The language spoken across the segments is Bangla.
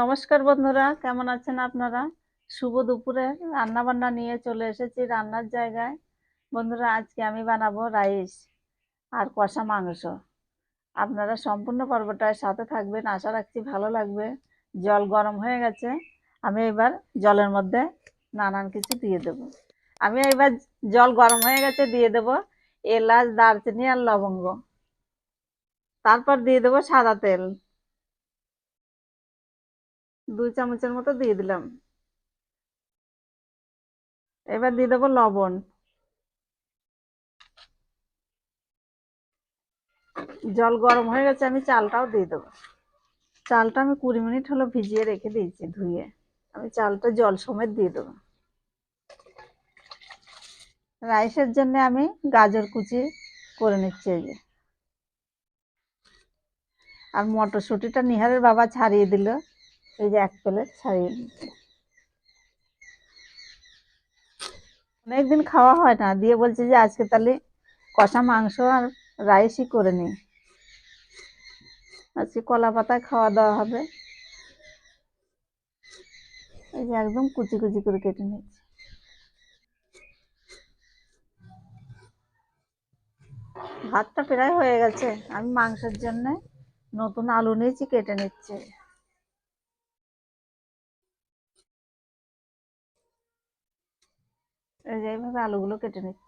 নমস্কার বন্ধুরা, কেমন আছেন আপনারা? শুভ দুপুরে রান্না বান্না নিয়ে চলে এসেছি রান্নার জায়গায়। বন্ধুরা, আজকে আমি বানাবো রাইস আর কষা মাংস। আপনারা সম্পূর্ণ পর্বটায় সাথে থাকবেন, আশা রাখছি ভালো লাগবে। জল গরম হয়ে গেছে, আমি এবার জলের মধ্যে নানান কিছু দিয়ে দেব। আমি এবার জল গরম হয়ে গেছে, দিয়ে দেব এলাচ, দারচিনি আর লবঙ্গ। তারপর দিয়ে দেবো সাদা তেল। দুই চামচের মতো দিয়ে দিলাম। এবার দিয়ে দেবো লবণ। জল গরম হয়ে গেছে, আমি চালটাও দিয়ে দেবো। চালটা আমি কুড়ি মিনিট হলো ভিজিয়ে রেখে দিয়েছি ধুয়ে। আমি চালটা জল সমেত দিয়ে দেবো। রাইসের জন্য আমি গাজর কুচি করে নিচ্ছি এই যে। আর মটরশুঁটিটা নিহারের বাবা ছাড়িয়ে দিল। এই যে এক প্লেট ছাড়িয়ে অনেকদিন খাওয়া হয় না, দিয়ে বলছে যে আজকে তাহলে কষা মাংস আর রাইসই করে নিই আজকে কলা পাতায় খাওয়া দাওয়া হবে। এই যে একদম কুচি কুচি করে কেটে নিচ্ছি। ভাতটা প্রায় হয়ে গেছে, আমি মাংসের জন্য নতুন আলু নিয়েছি, কেটে নিচ্ছি। এইভাবে আলুগুলো কেটে নিচ্ছি।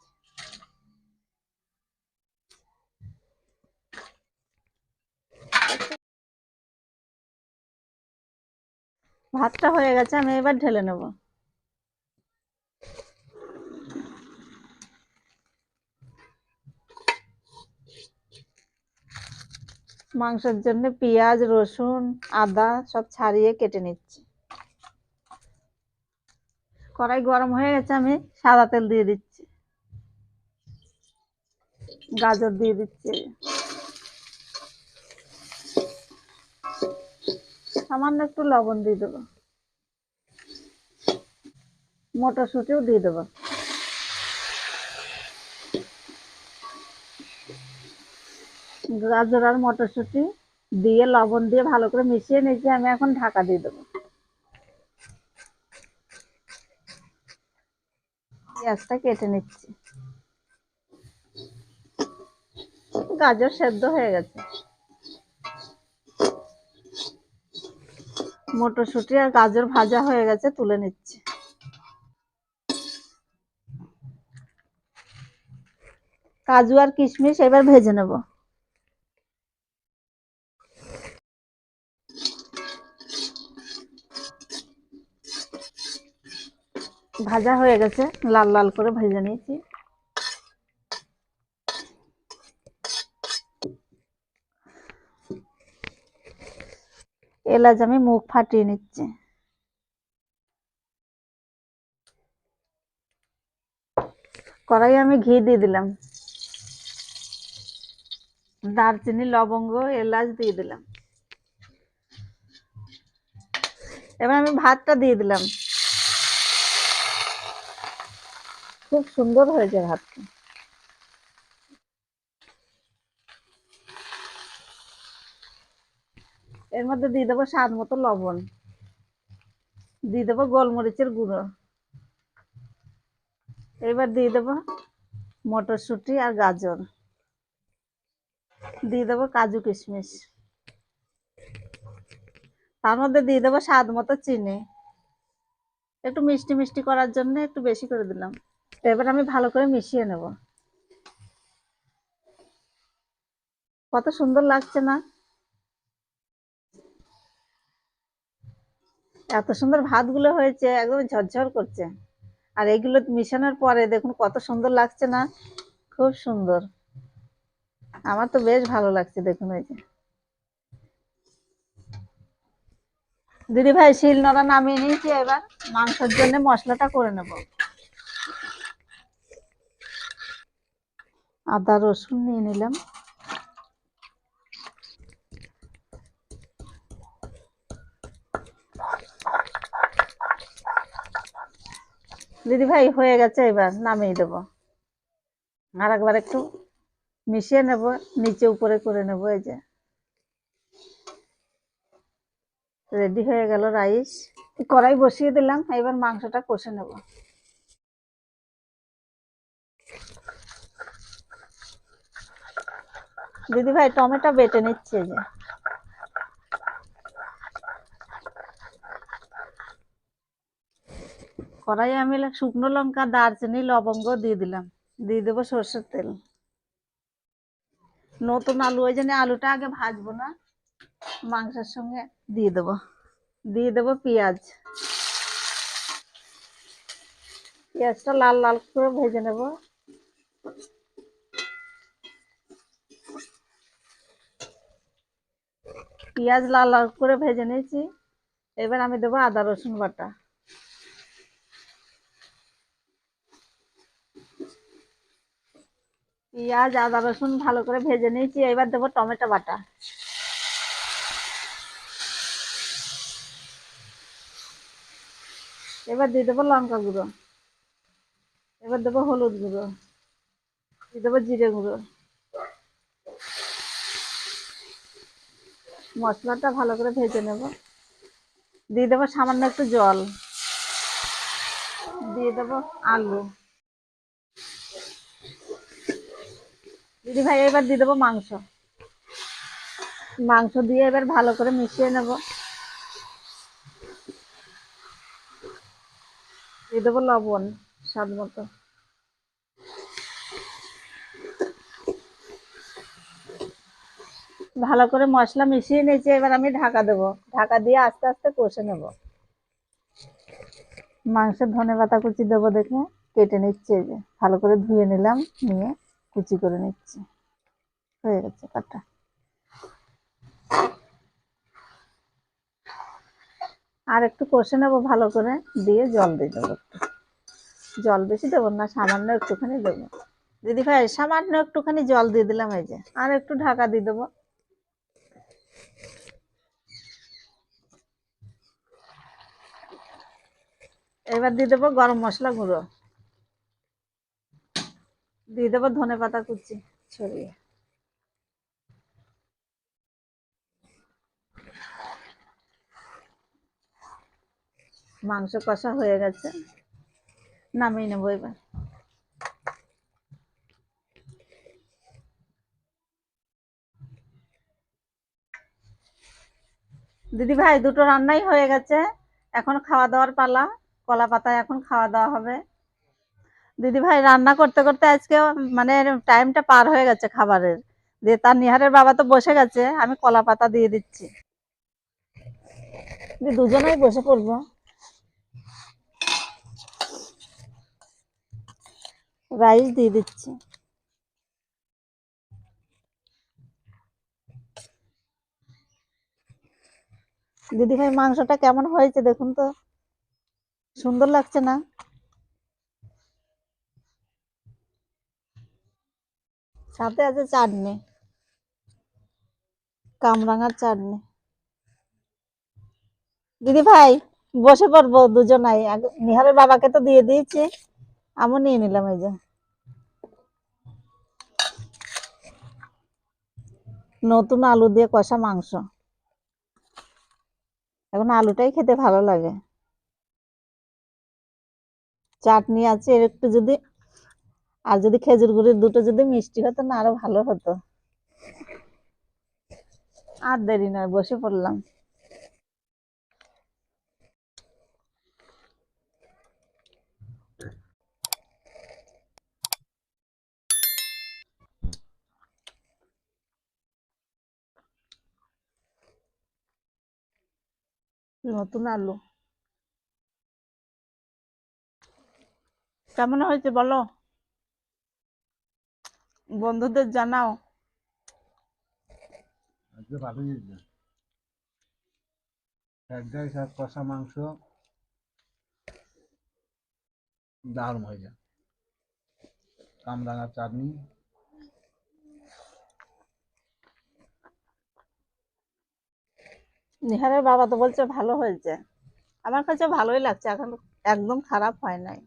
ভাতটা হয়ে গেছে, আমি এবার ঢেলে নেব। মাংসের জন্য পেঁয়াজ, রসুন, আদা সব ছাড়িয়ে কেটে নিচ্ছি। কড়াই গরম হয়ে গেছে, আমি সাদা তেল দিয়ে দিচ্ছি। গাজর দিয়ে দিচ্ছি। সামান্য একটু লবণ দিয়ে দেবো। মটরশুঁটিও দিয়ে দেবো। গাজর আর মটরশুঁটি দিয়ে লবণ দিয়ে ভালো করে মিশিয়ে নিয়েছি, আমি এখন ঢাকা দিয়ে দেবো। পেঁয়াজটা কেটে নিচ্ছি। গাজর সেদ্ধ হয়ে গেছে। মটরশুঁটি আর গাজর ভাজা হয়ে গেছে, তুলে নিচ্ছি। কাজু আর কিশমিশ এবার ভেজে নেব। ভাজা হয়ে গেছে, লাল লাল করে ভেজে নিয়েছি। এলাচ আমি মুখ ফাটিয়ে নিচ্ছি। কড়াই আমি ঘি দিয়ে দিলাম। দারচিনি, লবঙ্গ, এলাচ দিয়ে দিলাম। এবার আমি ভাতটা দিয়ে দিলাম। খুব সুন্দর হয়েছে ভাতটা। এর মধ্যে দিয়ে দেবো স্বাদ মতো লবণ। দিয়ে দেবো গোলমরিচের গুঁড়ো। এবার দিয়ে দেবো মটরশুঁটি আর গাজর। দিয়ে দেবো কাজু কিশমিশ। তার মধ্যে দিয়ে দেবো স্বাদ মতো চিনি। একটু মিষ্টি মিষ্টি করার জন্য একটু বেশি করে দিলাম। এবার আমি ভালো করে মিশিয়ে নেব। কত সুন্দর লাগছে না? এত সুন্দর ভাতগুলো হয়েছে, একদম ঝরঝর করছে। আর এগুলো মিশানোর পরে দেখুন কত সুন্দর লাগছে না? খুব সুন্দর। আমার তো বেশ ভালো লাগছে দেখুন এই যে। দিদি ভাই শিল নড়া নামিয়ে নিয়েছি, এবার মাংসের জন্য মশলাটা করে নেব। আদা রসুন নিয়ে নিলাম। দিদি ভাই হয়ে গেছে এবার, নামিয়ে দেবো। আর একবার একটু মিশিয়ে নেব, নিচে উপরে করে নেব, এই যে। রেডি হয়ে গেল রাইস। কড়াই বসিয়ে দিলাম, এবার মাংসটা কষে নেব। দিদি ভাই, টমেটো বেটে নিচ্ছে যে। কড়াই আমি শুকনো লঙ্কা, দারচিনি, লবঙ্গ দিয়ে দিলাম। দিয়ে দেবো সর্ষের তেল। নতুন আলু, ওই জন্য আলুটা আগে ভাজবো না, মাংসের সঙ্গে দিয়ে দেবো। দিয়ে দেবো পেঁয়াজ। পেঁয়াজটা লাল লাল করে ভেজে নেব। পেঁয়াজ লাল লাল করে ভেজে নিয়েছি। এবার আমি দেবো আদা রসুন বাটা। পেঁয়াজ, আদা রসুন ভালো করে ভেজে নিয়েছি। এবার দেবো টমেটো বাটা। এবার দিয়ে দেবো লঙ্কা গুঁড়ো। এবার দেবো হলুদ গুঁড়ো। দিয়ে দেবো জিরে গুঁড়ো। মশলাটা ভালো করে ভেজে নেব। দিয়ে দেবো সামান্য একটু জল। দিয়ে দেবো আলু। দিদি ভাই, এবার দিয়ে দেবো মাংস। মাংস দিয়ে এবার ভালো করে মিশিয়ে নেব। দিয়ে দেবো লবণ, স্বাদ মতো। ভালো করে মশলা মিশিয়ে নিয়েছি, এবার আমি ঢাকা দেবো। ঢাকা দিয়ে আস্তে আস্তে কষে নেব। মাংসের ধনে পাতা কুচি দেবো দেখে, কেটে নিচ্ছে যে। ভালো করে ধুয়ে নিলাম, নিয়ে কুচি করে নিচ্ছি। হয়ে গেছে কাটা। আর একটু কষে নেব ভালো করে, দিয়ে জল দিয়ে দেবো একটু। জল বেশি দেবো না, সামান্য একটুখানি দেবো। দিদি ভাই, সামান্য একটুখানি জল দিয়ে দিলাম এই যে। আর একটু ঢাকা দিয়ে দেবো। এবার দিয়ে দেবো গরম মশলা গুঁড়ো। দিয়ে দেবো ধনে পাতা কুচি ছড়িয়ে। মাংস কষা হয়ে গেছে। নামিয়ে নেব এবার। দিদি ভাই, দুটো রান্নাই হয়ে গেছে। এখন খাওয়া দাওয়ার পালা। কলা পাতায় এখন খাওয়া দাওয়া হবে। দিদি ভাই রান্না করতে করতে আজকে মানে টাইমটা পার হয়ে গেছে খাবারের। দিয়ে তার নিহারের বাবা তো বসে গেছে, আমি কলা পাতা দিয়ে দিচ্ছি। দুজনেই বসে পড়ব। রাইস দিয়ে দিচ্ছি। দিদি ভাই মাংসটা কেমন হয়েছে দেখুন তো। সুন্দর লাগছে না? সাথে আছে চাটনি। কামরাঙার চাটনি। দিদি ভাই, বসে পড়ব দুজনাই। নিহারের বাবাকে তো দিয়ে দিয়েছি, আমিও নিয়ে নিলাম এই যে। নতুন আলু দিয়ে কষা মাংস। এখন আলুটাই খেতে ভালো লাগে। চাটনি আছে, এর একটু যদি, আর যদি খেজুর গুড়ির দুটো যদি মিষ্টি হতো না, আরও ভালো হতো। আর দেরি নয়, বসে পড়লাম। নতুন আলু। কেমন হয়েছে বলো? বন্ধুদের জানাও। ফ্রাইড রাইস আর কষা মাংস দারুণ হয়েছে। কামরাঙার চাটনি। নিহারের বাবা তো বলছে ভালো হয়েছে। আমার কাছে ভালোই লাগছে এখন একদম খারাপ হয় নাই।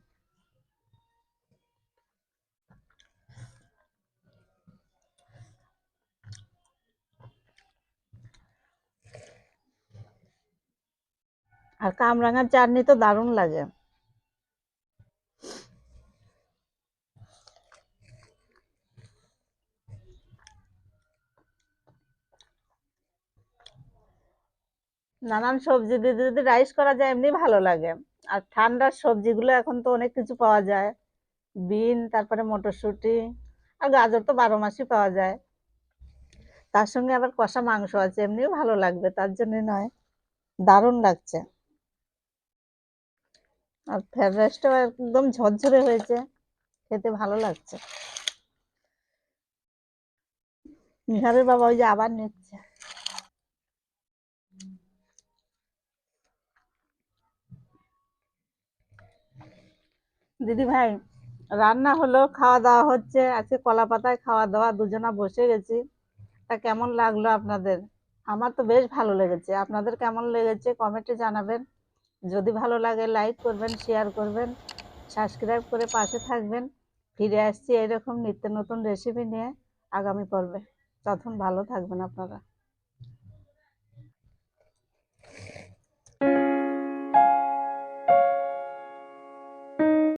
আর কামরাঙার চাটনি তো দারুণ লাগে। নানান সবজি দিয়ে যদি রাইস করা যায়, এমনি ভালো লাগে। আর ঠান্ডার সবজিগুলো এখন তো অনেক কিছু পাওয়া যায়। বিন, তারপরে মটরশুঁটি, আর গাজর তো বারো মাসই পাওয়া যায়। তার সঙ্গে আবার কষা মাংস আছে, এমনিও ভালো লাগবে, তার জন্য নয়, দারুণ লাগছে। আর ফ্রাইড রাইসটাও একদম ঝরঝরে হয়েছে। খেতে ভালো লাগছে। নিহারের বাবা ওই যে আবার নিচ্ছে। দিদি ভাই, রান্না হলো, খাওয়া দাওয়া হচ্ছে। আজকে কলা পাতায় খাওয়া দাওয়া, দুজনা বসে গেছি। তা কেমন লাগল আপনাদের? আমার তো বেশ ভালো লেগেছে। আপনাদের কেমন লেগেছে? কমেন্টে জানাবেন। যদি ভালো লাগে লাইক করবেন শেয়ার করবেন সাবস্ক্রাইব করে পাশে থাকবেন। ফিরে আসছি এরকম নিত্য নতুন রেসিপি নিয়ে আগামী পর্বে। তখন ভালো থাকবেন আপনারা।